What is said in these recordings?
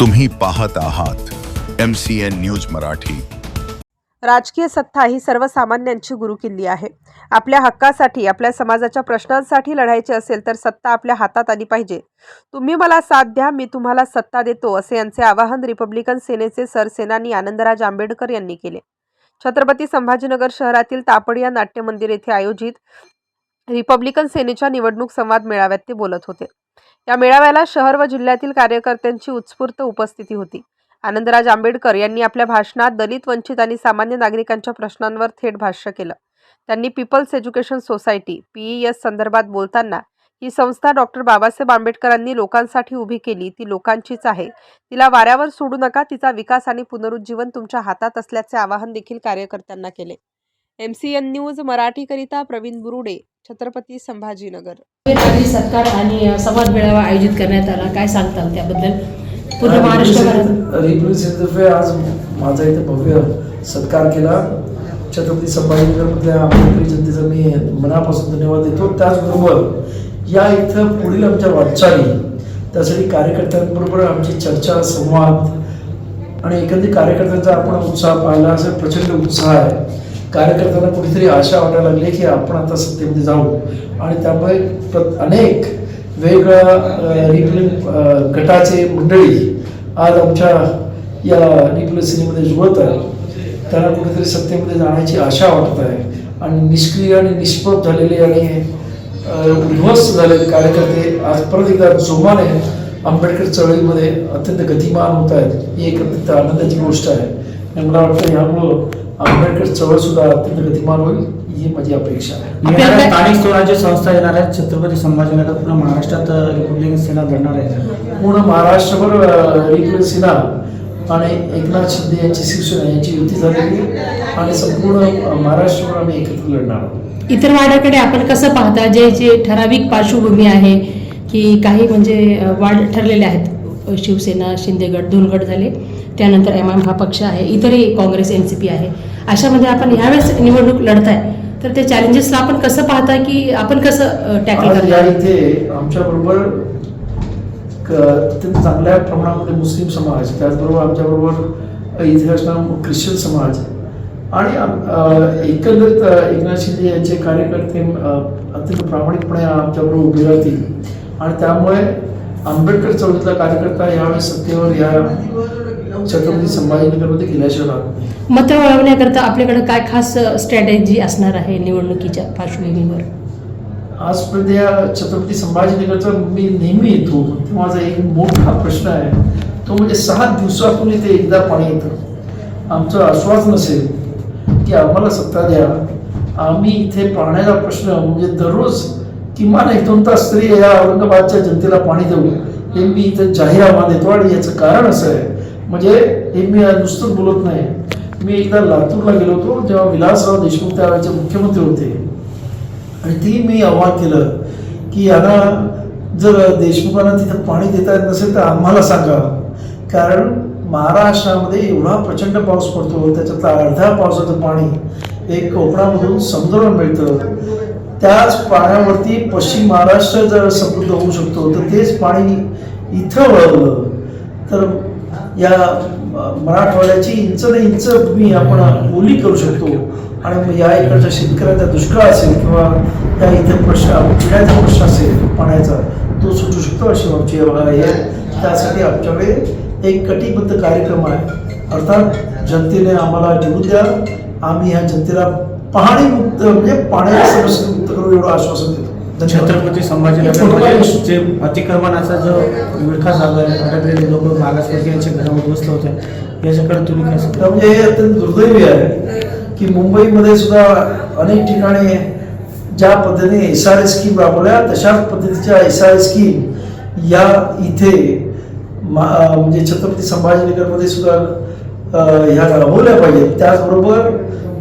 तुम्ही पाहत आहात M C N news Marathi. राजकीय सत्ता ही सर्वसामान्यांची गुरुकिल्ली आहे. आपल्या हक्कासाठी आपल्या समाजाच्या प्रश्नांसाठी लढायचे असेल तर सत्ता आपल्या हातात आली पाहिजे. तुम्ही मला साथ द्या मी तुम्हाला सत्ता देतो असे यांचे आवाहन रिपब्लिकन सेनेचे सरसेनानी आनंदराज आंबेडकर यांनी केले. छत्रपती संभाजीनगर शहरातील तापडिया नाट्य मंदिर येथे आयोजित रिपब्लिकन सेनेच्या निवडणूक संवाद मेळाव्यात ते बोलत होते. या मेळाव्याला शहर व जिल्ह्यातील कार्यकर्त्यांची उत्स्फूर्त उपस्थिती होती. आनंदराज आंबेडकर यांनी आपल्या भाषणात दलित वंचित आणि सामान्य नागरिकांच्या प्रश्नांवर थेट भाष्य केलं. त्यांनी पीपल्स एज्युकेशन सोसायटी पीईएस संदर्भात बोलताना ही संस्था डॉक्टर बाबासाहेब आंबेडकरांनी लोकांसाठी उभी केली ती लोकांचीच आहे. तिला वाऱ्यावर सोडू नका तिचा विकास आणि पुनरुज्जीवन तुमच्या हातात असल्याचे आवाहन देखील कार्यकर्त्यांना केले. एम सी एन न्यूज मराठीकरिता प्रवीण बुरुडे छत्रपती संभाजीनगर. नागरी सत्कार आणि संवाद मेळावा आयोजित करण्यात आला. काय सांगताल त्याबद्दल? पूर्ण रिप्रेझेंटेटिव्ह आज माझा इथे भव्य सत्कार केला. छत्रपती संभाजीनगरमधल्या आंबेडकरी जनतेचा मी मनापासून धन्यवाद देतो. त्याचबरोबर या इथं पुढील आमच्या वाटचाली त्यासाठी कार्यकर्त्यांबरोबर आमची चर्चा संवाद आणि एकंदरीत कार्यकर्त्यांचा आपण उत्साह पाहिला असं प्रचंड उत्साह आहे. कार्यकर्त्यांना कुठेतरी आशा वाटायला लागली की आपण आता सत्तेमध्ये जाऊ. आणि त्यामुळे अनेक वेगवेगळ्या अ, रिपब्लिक गटाचे मंडळी आज आमच्या या रिपब्लिक सिनेमध्ये जुळत आहे त्यांना कुठेतरी सत्तेमध्ये जाण्याची आशा वाटत आहे. आणि निष्क्रिय आणि निष्प्रभ झालेले आणि उद्ध्वस्त झालेले कार्यकर्ते आज परत एकदा जोमाने आंबेडकर चळवळीमध्ये अत्यंत गतिमान होत आहेत. ही एक अत्यंत आनंदाची गोष्ट आहे. आणि मला वाटतं यामुळं आंबेडकर चळवळ सुद्धा अत्यंत गतिमान होईल ही माझी अपेक्षा आहे. येणाऱ्या स्थानिक स्वराज्य संस्था येणार आहेत छत्रपती संभाजीनगर पूर्ण महाराष्ट्रात अ, रिपब्लिकन सेना लढणार आहे. पूर्ण महाराष्ट्रभर रिपब्लिक सेना आणि एकनाथ शिंदे यांची शिवसेना यांची युती झालेली आणि संपूर्ण महाराष्ट्रभर आम्ही एकत्र लढणार आहोत. इतर वाड्याकडे आपण कसं पाहता? जे जे ठराविक पार्श्वभूमी आहे की काही म्हणजे वाढ ठरलेले आहेत. शिवसेना शिंदेगड दोन गट झाले. त्यानंतर एम एम हा पक्ष आहे. इतरही काँग्रेस एन सी पी आहे. अशामध्ये आपण ह्यावेळेस निवडणूक लढताय. तर त्या चॅलेंजेसला आपण कसं पाहता की आपण कसं टॅकल करणार इथे आमच्याबरोबर क- अत्यंत चांगल्या प्रमाणामध्ये मुस्लिम समाज त्याचबरोबर आमच्याबरोबर इथे असणारा ख्रिश्चन समाज आणि एकंदरीत एकनाथ शिंदे यांचे कार्यकर्ते अत्यंत प्रामाणिकपणे आमच्याबरोबर उभे राहतील. आणि त्यामुळे आंबेडकर चौथीतला कार्यकर्ता यावेळेस सत्तेवर या छत्रपती संभाजीनगरमध्ये गेल्याशिवाय राहत नाही. मतं वळवण्याकरता आपल्याकडे काय खास स्ट्रॅटेजी असणार आहे निवडणुकीच्या पार्श्वभूमीवर? आजपर्यंत या छत्रपती संभाजीनगरचा मी नेहमी येतो. माझा एक मोठा प्रश्न आहे. तो म्हणजे सहा दिवसातून इथे एकदा पाणी येतं. आमचं आश्वासन असेल की आम्हाला सत्ता द्या. आम्ही इथे पाण्याचा प्रश्न म्हणजे दररोज किमान एक दोन तास तरी या औरंगाबादच्या जनतेला पाणी देऊ. हे मी इथे जाहीरनामा देतो. आणि याचं कारण असं आहे म्हणजे हे मी नुसतंच बोलत नाही. मी एकदा लातूरला गेलो होतो जेव्हा विलासराव देशमुख त्यावेळेचे मुख्यमंत्री होते. आणि ती मी आव्हान केलं की यांना जर देशमुखांना तिथं पाणी देता येत नसेल तर आम्हाला सांगा. कारण महाराष्ट्रामध्ये एवढा प्रचंड पाऊस पडतो त्याच्यातला अर्ध्या पावसाचं पाणी एक कोकणामधून समुद्राला मिळतं. त्याच पाण्यावरती पश्चिम महाराष्ट्र जर समृद्ध होऊ शकतो तर तेच पाणी इथं वळवलं. तर या मराठवाड्याची इंच ना इंच भूमी आपण ओली करू शकतो. आणि मग या इकडच्या शेतकऱ्याचा दुष्काळ असेल किंवा या इथे प्रश्न पिण्याचा प्रश्न असेल पाण्याचा तो सुटू शकतो अशी आमची आहे त्यासाठी आमच्याकडे एक कटिबद्ध कार्यक्रम आहे. अर्थात जनतेने आम्हाला जीव द्या. आम्ही ह्या जनतेला पाणी मुक्त म्हणजे पाण्याच्या समस्या मुक्त करू एवढं आश्वासन देतो. छत्रपती संभाजीनगरमध्ये जे अतिक्रमणाचा जो विळखा झाला आहे अडकलेले लोक मागासवर्गीयांच्या घरा उद्ध्वस्त होत याच्याकडे तुम्ही काय सांगता? म्हणजे हे अत्यंत दुर्दैवी आहे की मुंबईमध्ये सुद्धा अनेक ठिकाणी ज्या पद्धतीने एस आर एस स्कीम राबवल्या तशाच पद्धतीच्या एस आर एस स्कीम या इथे म्हणजे छत्रपती संभाजीनगरमध्ये सुद्धा ह्या राबवल्या पाहिजेत. त्याचबरोबर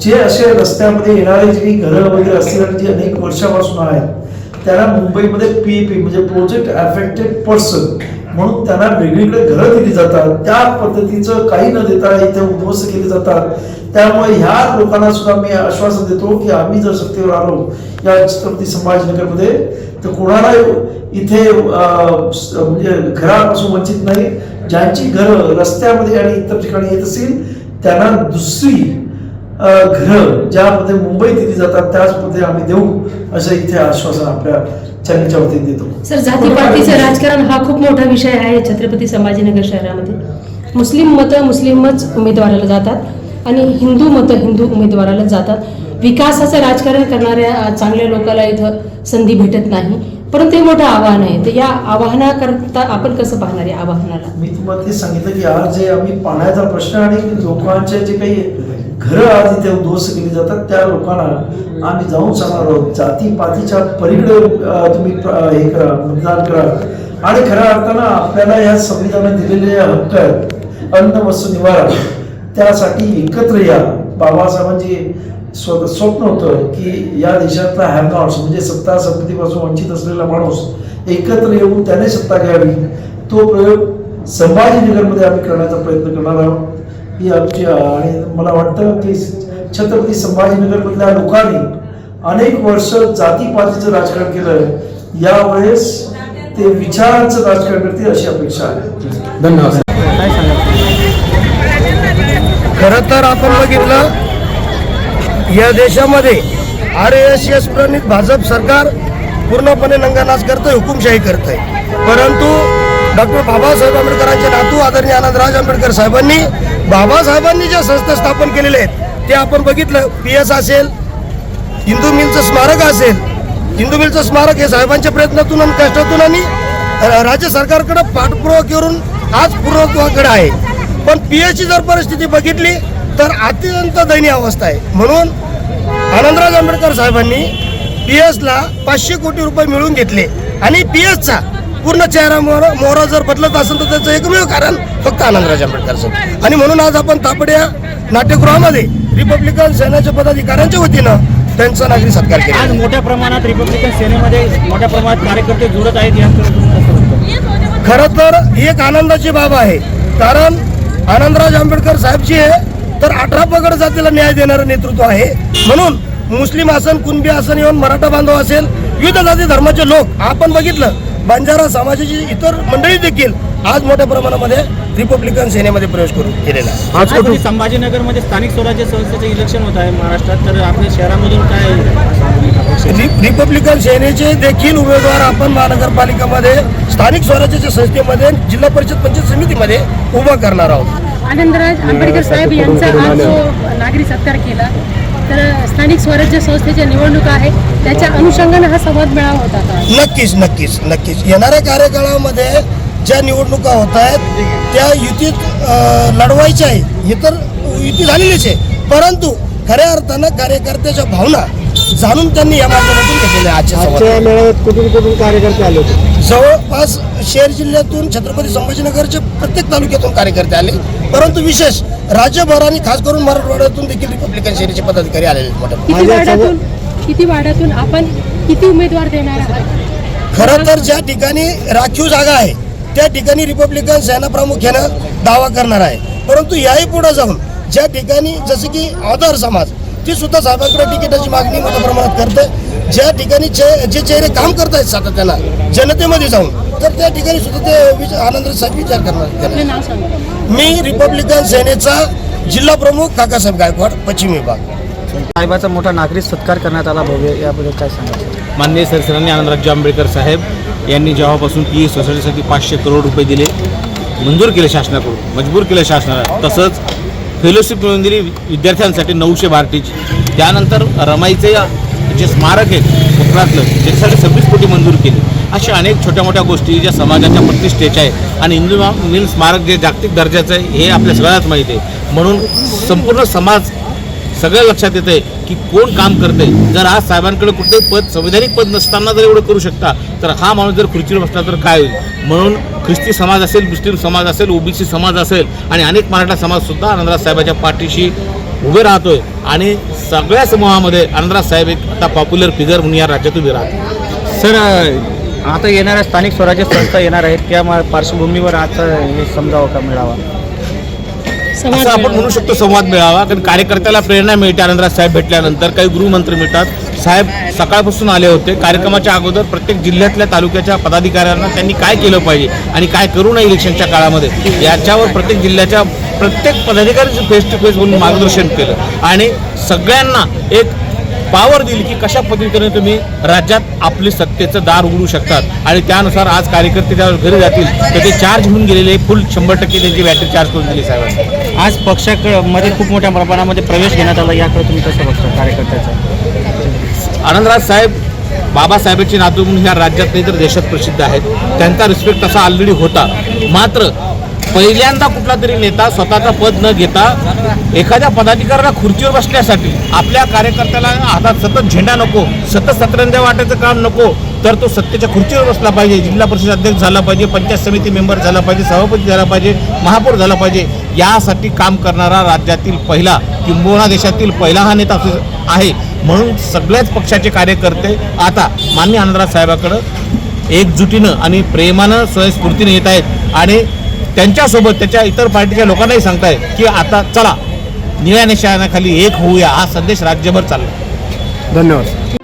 जे असे रस्त्यामध्ये येणारे जे घरं वगैरे असतील जे अनेक वर्षापासून आहेत त्यांना मुंबईमध्ये पी पी म्हणजे प्रोजेक्ट अफेक्टेड पर्सन म्हणून त्यांना वेगवेगळे घरं दिली जातात. त्या पद्धतीचं काही न देता इथे उद्ध्वस्त केले जातात. त्यामुळे ह्या लोकांना सुद्धा मी आश्वासन देतो की आम्ही जर सत्तेवर आलो या छत्रपती संभाजीनगरमध्ये तर कोणाला इथे म्हणजे घरापासून वंचित नाही. ज्यांची घरं रस्त्यामध्ये आणि इतर ठिकाणी येत असतील त्यांना दुसरी घरं ज्यामध्ये मुंबईत दिली जातात त्याच मध्ये आम्ही देऊ असं इथे आश्वासन आपल्या चॅनलच्या वतीने देतो. सर जातीपातीचं राजकारण हा खूप मोठा विषय आहे छत्रपती संभाजीनगर शहरामध्ये. मुस्लिम मतं मुस्लिमच उमेदवाराला जातात आणि हिंदू मतं हिंदू उमेदवाराला जातात. विकासाचं राजकारण करणाऱ्या चांगल्या लोकांना इथं संधी भेटत नाही. परंतु ते मोठं आव्हान आहे. तर या आव्हानाकरता आपण कसं पाहणार या आव्हानाला? मी तुम्हाला ते सांगितलं की आज जे आम्ही पाण्याचा प्रश्न आणि लोकांचे जे काही घरं आज इथे उद्ध्वस्त केली जातात त्या लोकांना आम्ही जाऊन सांगणार आहोत. जातीपातीच्या पलीकडे तुम्ही हे करा मतदान करा. आणि खऱ्या अर्थानं आपल्याला या संविधानात दिलेले हक्क आहेत. अन्न वस्तू निवारा. त्यासाठी एकत्र या. बाबासाहेबांची स्व स्वप्न होतं की या देशातला हॅमनॉट्स म्हणजे सत्ता संपत्तीपासून वंचित असलेला माणूस एकत्र येऊन त्याने सत्ता घ्यावी तो प्रयोग संभाजीनगरमध्ये आम्ही करण्याचा प्रयत्न करणार आहोत. ही आमची आणि मला वाटतं की छत्रपती संभाजीनगरमधल्या लोकांनी अनेक वर्ष जातीपातीचं राजकारण केलं. यावेळेस ते विचारांचं राजकारण करतील अशी अपेक्षा आहे. धन्यवाद. खरं तर आपण बघितलं या देशामध्ये आर एस एस प्रणित भाजप सरकार पूर्णपणे नंगानाश करतंय हुकुमशाही करतंय. परंतु डॉक्टर बाबासाहेब आंबेडकरांचे नातू आदरणीय आनंदराज आंबेडकर साहेबांनी बाबासाहेबांनी ज्या संस्था स्थापन केलेल्या आहेत ते आपण बघितलं. पी एस असेल हिंदू मिलचं स्मारक असेल हिंदू मिलचं स्मारक हे साहेबांच्या प्रयत्नातून आणि कष्टातून आणि राज्य सरकारकडे पाठपुरावा करून आज पूर्वत्वाकडे आहे. पण पी एसची जर परिस्थिती बघितली तर अत्यंत दयनीय अवस्था आहे. म्हणून आनंदराज आंबेडकर साहेबांनी पी एसला पाचशे कोटी रुपये मिळवून घेतले. आणि पी एसचा पूर्ण चेहरा मोहरा मोहरा जर बदलत असेल तर त्याचं एकमेव कारण फक्त आनंदराज आंबेडकर साहेब. आणि म्हणून आज आपण तापड्या नाट्यगृहामध्ये रिपब्लिकन सेनेच्या पदाधिकाऱ्यांच्या वतीनं त्यांचा नागरी सत्कार केला. आज मोठ्या प्रमाणात रिपब्लिकन सेनेमध्ये मोठ्या प्रमाणात कार्यकर्ते जुळत आहेत? खरं तर ही एक आनंदाची बाब आहे. कारण आनंदराज आंबेडकर साहेबची आहे तर अठरा पगड जातीला न्याय देणारं नेतृत्व आहे. म्हणून मुस्लिम असन कुणबी असन येऊन मराठा बांधव असेल विविध जाती धर्माचे लोक. आपण बघितलं बंजारा समाजाची इतर मंडळी देखील आज मोठ्या प्रमाणामध्ये रिपब्लिकन सेनेमध्ये प्रवेश करून केलेला आहे संभाजीनगरमध्ये स्थानिक स्वराज्य संस्थेचं इलेक्शन होत आहे महाराष्ट्रात. तर आपल्या शहरामधून काय रिपब्लिकन सेनेचे देखील उमेदवार आपण महानगरपालिकामध्ये स्थानिक स्वराज्याच्या संस्थेमध्ये जिल्हा परिषद पंचायत समितीमध्ये उभा करणार आहोत. आनंदराज आंबेडकर साहेब यांचा आज जो नागरी सत्कार केला तर स्थानिक स्वराज्य संस्थेच्या निवडणुका आहे. त्याच्या अनुषंगाने हा संवाद मेळावा होता का नक्कीच नक्कीच नक्कीच. येणाऱ्या कार्यकाळामध्ये ज्या निवडणुका होत आहेत त्या युतीत लढवायच्या आहे हे तर युती झालेलीच आहे. परंतु खऱ्या अर्थानं कार्यकर्त्याच्या भावना जाणून त्यांनी या माध्यमातून घेतलेल्या आहे आजच्या संवादात. मेळाव्यात कुठून कुठून कार्यकर्ते आले होते? जवळपास शहर जिल्ह्यातून छत्रपती संभाजीनगरचे प्रत्येक तालुक्यातून कार्यकर्ते आले. परंतु विशेष राज्यभर आणि खास करून मराठवाड्यातून देखील रिपब्लिकन सेनेचे पदाधिकारी आलेले आहेत किती वाड्यातून किती आपण किती उमेदवार देणार आहात? खरं तर ज्या ठिकाणी राखीव जागा आहे त्या ठिकाणी रिपब्लिकन सेना प्रामुख्यानं दावा करणार आहे. परंतु याही पुढे जाऊन ज्या ठिकाणी जसे की आधार समाज ती सुद्धा साहेबांकडे तिकिटाची मागणी मोठ्या प्रमाणात करते. ज्या ठिकाणी चे- जे चेहरे काम करत आहेत सातत्यानं जनतेमध्ये जाऊन तर त्या ठिकाणी सुद्धा ते विच- आनंद साहेब विचार करणार सांगा. मी रिपब्लिकन सेनेचा जिल्हा प्रमुख काकासाहेब गायकवाड पश्चिम विभाग. साहेबाचा मोठा नागरिक सत्कार करण्यात आला. भव्य याबद्दल काय सांगायचं माननीय सरसरांनी आनंदराज आंबेडकर साहेब यांनी जेव्हापासून पी सोसायटीसाठी पाचशे करोड रुपये दिले मंजूर केले शासनाकडून मजबूर केलं शासनाला. तसंच फेलोशिप मिळून दिली विद्यार्थ्यांसाठी नऊशे भारतीची त्यानंतर रमाईचे जे स्मारक आहे कोकणातलं त्याच्यासाठी सव्वीस कोटी मंजूर केली. अशा अनेक छोट्या मोठ्या गोष्टी ज्या समाजाच्या प्रतिष्ठेच्या आहे आणि हिंदू मिल स्मारक जे जागतिक दर्जाचं आहे हे आपल्या सगळ्यात माहीत आहे. म्हणून संपूर्ण समाज सगळं लक्षात येतंय की कोण काम करते जर आज साहेबांकडे कुठलंही पद संवैधानिक पद नसताना जर एवढं करू शकता तर हा माणूस जर खुर्चीवर बसला तर काय होईल? म्हणून ख्रिस्ती समाज असेल मुस्लिम समाज असेल ओबीसी समाज असेल आणि अनेक मराठा समाजसुद्धा आनंदराज साहेबाच्या पाठीशी उभे राहतोय आणि सगळ्या समूहामध्ये आनंदराज साहेब एक आता पॉप्युलर फिगर म्हणून या राज्यात उभे राहतात. सर आता येणाऱ्या स्थानिक स्वराज्य संस्था येणार आहेत त्या पार्श्वभूमीवर आता हे समजावं का मिळावा? असं आपण. म्हणू शकतो संवाद मिळावा. कारण कार्यकर्त्याला प्रेरणा मिळते आनंदराज साहेब भेटल्यानंतर काही गृहमंत्री मिळतात. साहेब सकाळपासून आले होते. कार्यक्रमाच्या अगोदर प्रत्येक जिल्ह्यातल्या तालुक्याच्या पदाधिकाऱ्यांना त्यांनी काय केलं पाहिजे आणि काय करू नये इलेक्शनच्या काळामध्ये याच्यावर प्रत्येक जिल्ह्याच्या प्रत्येक पदाधिकाऱ्यांचं फेस टू फेस बोलून मार्गदर्शन केलं. आणि सगळ्यांना एक पावर दिली की कशा पद्धतीने तुम्ही राज्यात आपले सत्तेचं दार उघडू शकतात? आणि त्यानुसार आज कार्यकर्ते ज्या घरी जातील तर ते चार्ज होऊन गेलेले फुल शंभर टक्के त्यांची बॅटरी चार्ज करून दिली साहेबांनी आज पक्षामध्ये खूप मोठ्या प्रमाणामध्ये प्रवेश घेण्यात आला याकडे तुम्ही कसं बघता कार्यकर्त्याचा? आनंदराज साहेब बाबासाहेबांचे नातू म्हणून ह्या राज्यात नाही तर देशात प्रसिद्ध आहेत. त्यांचा रिस्पेक्ट तसा ऑलरेडी होता. मात्र पहिल्यांदा कुठला तरी नेता स्वतःचा पद न घेता एखाद्या पदाधिकाऱ्याला खुर्चीवर बसण्यासाठी आपल्या कार्यकर्त्याला हातात सतत झेंडा नको सतत सतरंजा वाटायचं काम नको तर तो सत्तेच्या खुर्चीवर बसला पाहिजे. जिल्हा परिषद अध्यक्ष झाला पाहिजे पंचायत समिती मेंबर झाला पाहिजे सभापती झाला पाहिजे महापौर झाला पाहिजे यासाठी काम करणारा राज्यातील पहिला किंबहुना देशातील पहिला हा नेता आहे. म्हणून सगळ्याच पक्षाचे कार्यकर्ते आता मान्य आनंदराज साहेबाकडं एकजुटीनं आणि प्रेमानं स्वयंस्फूर्तीनं येत आहेत. आणि त्यांच्यासोबत त्याच्या इतर पार्टीच्या लोकांनाही सांगतायत की आता चला निळ्या निशाण्याखाली एक होऊया हा संदेश राज्यभर चालला. धन्यवाद.